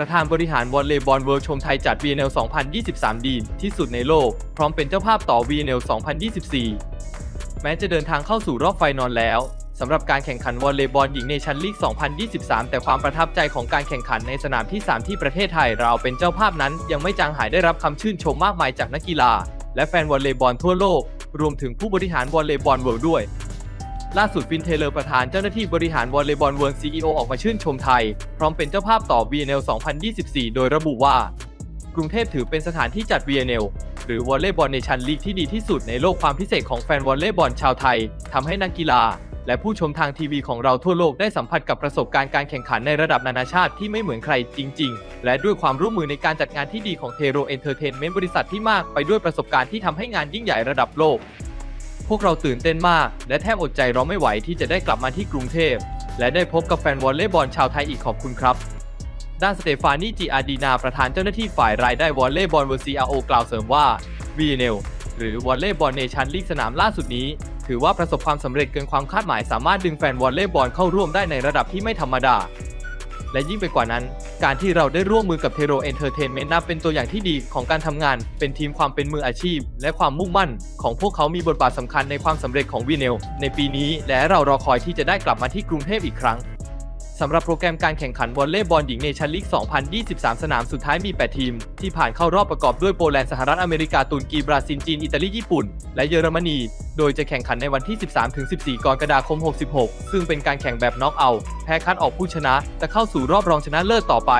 ประธานบริหารวอลเลย์บอลเวิลด์ชมไทยจัด VNL 2023 ดีที่สุดในโลก พร้อมเป็นเจ้าภาพต่อ VNL 2024 แม้จะเดินทางเข้าสู่รอบไฟนอลแล้วสำหรับการแข่งขันวอลเลย์บอลหญิงในชั้นลีก 2023 แต่ความประทับใจของการแข่งขันในสนามที่ 3 ที่ประเทศไทยเราเป็นเจ้าภาพนั้น ยังไม่จางหายได้รับคำชื่นชมมากมายจากนักกีฬา และแฟนวอลเลย์บอลทั่วโลก รวมถึงผู้บริหารวอลเลย์บอลเวิลด์ด้วย ล่าสุดฟินเทเลอร์ประธานเจ้าหน้าที่บริหารวอลเลย์บอลเวิร์ซีอีโอออกมาชื่นชมไทย พร้อมเป็นเจ้าภาพต่อ VNL 2024 โดยระบุว่า กรุงเทพถือเป็นสถานที่จัด VNL หรือวอลเลย์บอลในชั้นลีกที่ดีที่สุดในโลกความพิเศษของแฟนวอลเลย์บอลชาวไทยทำให้นักกีฬา และผู้ชมทางทีวีของเราทั่วโลกได้สัมผัสกับประสบการณ์การแข่งขันในระดับนานาชาติที่ไม่เหมือนใครจริง ๆ และด้วยความร่วมมือในการจัดงานที่ดีของเทโรเอนเตอร์เทนเมนต์บริษัทที่มากไปด้วยประสบการณ์ที่ทำให้งานยิ่งใหญ่ระดับโลก พวกเราตื่นเต้นมาก และแทบอดใจรอไม่ไหวที่จะได้กลับมาที่กรุงเทพ และได้พบกับแฟนวอลเลย์บอลชาวไทยอีกขอบคุณครับ ด้านสเตฟานีจีอาดีนาประธานเจ้าหน้าที่ฝ่ายรายได้วอลเลย์บอลเวอร์ซีอาโอกล่าวเสริมว่า VNL หรือวอลเลย์บอลเนชั่นลีกสนามล่าสุดนี้ ถือว่าประสบความสำเร็จเกินความคาดหมายสามารถดึงแฟนวอลเลย์บอลเข้าร่วมได้ในระดับที่ไม่ธรรมดา และยิ่งไปกว่านั้น การที่เราได้ร่วมมือกับเทโรเอนเตอร์เทนเมนต์นับเป็นตัวอย่างที่ดีของการทำงาน เป็นทีมความเป็นมืออาชีพ และความมุ่งมั่น ของพวกเขามีบทบาทสำคัญในความสำเร็จของวีเนลในปีนี้ และเรารอคอยที่จะได้กลับมาที่กรุงเทพอีกครั้ง สำหรับโปรแกรมการแข่งขันวอลเลย์บอลหญิงในชั้นลีก 2023 สนามสุดท้ายมี 8 ทีม ที่ผ่านเข้ารอบประกอบด้วยโปแลนด์ สหรัฐอเมริกา ตุรกี บราซิล จีน อิตาลี ญี่ปุ่น และเยอรมนี โดยจะแข่งขันในวันที่ 13-14 กรกฎาคม 66 ซึ่งเป็นการแข่งแบบน็อกเอาท์ แพ้คัดออกผู้ชนะ จะเข้าสู่รอบรองชนะเลิศต่อไป